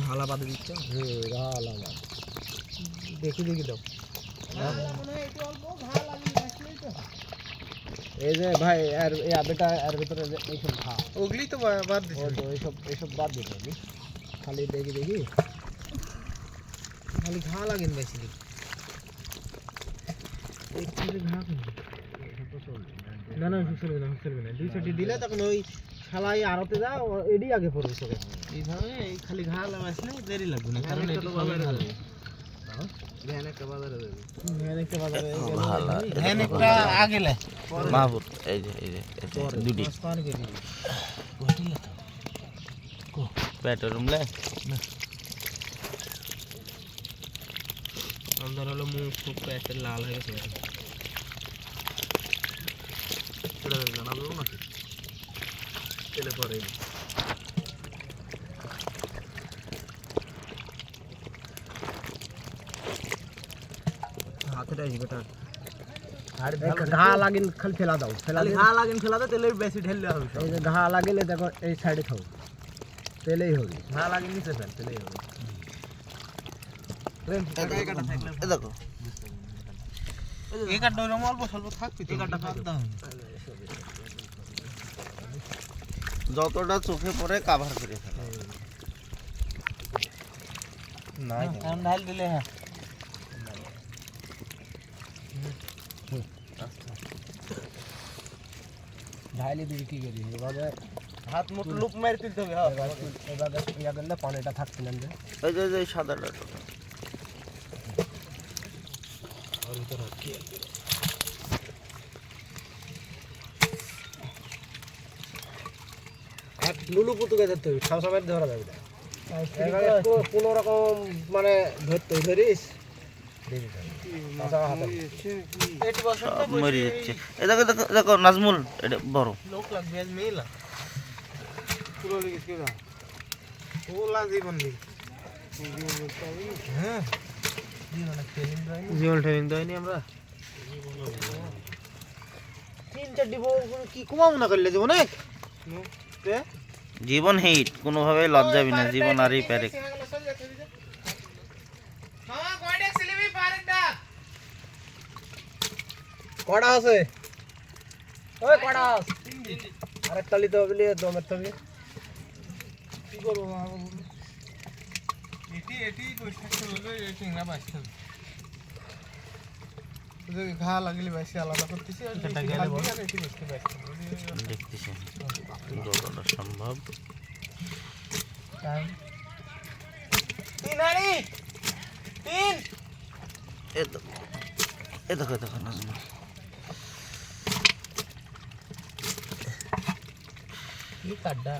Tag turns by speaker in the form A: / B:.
A: ঝালা বাদে দিচ্ছ।
B: ঝালা মাছ দেখি দেখি দাও। এই যে ভাই আর এই আবেটা এর ভিতরে যে এইসব ঘা।
A: ওগুলি তো বাদ
B: ও
A: দিচ্ছে
B: তো এইসব এইসব বাদ দিতে হবে খালি দেখি দেখি।
A: খালি ঘা লাগেন বেশি।
B: না না চলবে না চলবে না দুই ছুটি দিলে তখন ওই শালাই আড়তে যা এডি আগে পড়বে সবে
A: এইভাবে এই খালি ঘা লাগাইছিলে দেরি লাগবে না কারণ এটা ধ্যান একটা বাজারে
C: ভালো
A: ধ্যান একটা আগে লে।
C: মাহবুব এই যে এই যে দুটি।
B: মাস্তান কে দিবি?
A: ঘটিলে তো
C: ব্যাটার রুমলে
A: হলো মুখ খুব প্যাটের লাল হয়ে গেছে। এটা জানাব নাকি তেলে পরে হাতে আসবে বেটা
B: ঘা লাগিন খালি ফেলা দাও ফেলা
A: খালি
B: দিয়ে
A: ঘা লাগেন ফেলাতে তেলে বেশি ঢেললে হবে
B: এই যে ঘা লাগিলে দেখো এই সাইডে থাকো তেলেই হবে
A: ঘা লাগেন নিচে ফেল তেলেই হবে
C: এ দেখো
A: এই কাঠটা ওরকম অল্প স্বল্প থাকবে এই কাঠটা ফাঁকতে হবে
C: যতটা চোখে পড়ে কাভার করে ফেলো। নাই।
A: ঢাল দিলে হ্যাঁ।
B: ঢাইলে দিবি কি করি?
A: হাত মুখ লুপ মারি তুলতে হবে হ্যাঁ।
B: ইয়া করলে পানিটা থাকছে না যে
C: এই যে এই সাদাটা।
B: লুলু পুতুকে ধরতে হবে সব সময় ধরা যাবে না। এবারে কোনো রকম মানে ধরতে ধরিস? দিবি তাহলে। কাঁচা হাতে।
A: এটি বছর
C: সব মরে যাচ্ছে। এ দেখো দেখো দেখো নাজমুল এটা বড়।
A: লোক লাগবে আজ মেলা পুরো লিখিস কি ওলা জীবন লিখ হ্যাঁ। দেয়নি। জীবন ট্রেনিং দেয়নি আমরা।
B: তিন চারটি বউ কি কমাবো না করলে জীবনে?
C: জীবন হিট কোনোভাবে লজ্জাবি না জীবন আরই প্যারে
B: কড়া আছে। ওই কড়া আছে। আরেকটা লিতে হবে লিয়ে দমের থেকে
A: কি করব এটি এটি বৈশাখে হলো এটি না বাঁচতে হবে ঘা লাগলে বেশি আলাদা করতেছি আর বেশি বাঁচতে হবে
C: দেখতেছি। যতটা সম্ভব।
A: তিন হাড়ি তিন।
C: এ দেখো এ দেখো দেখো নাজমুল
B: কি কাড্ডা?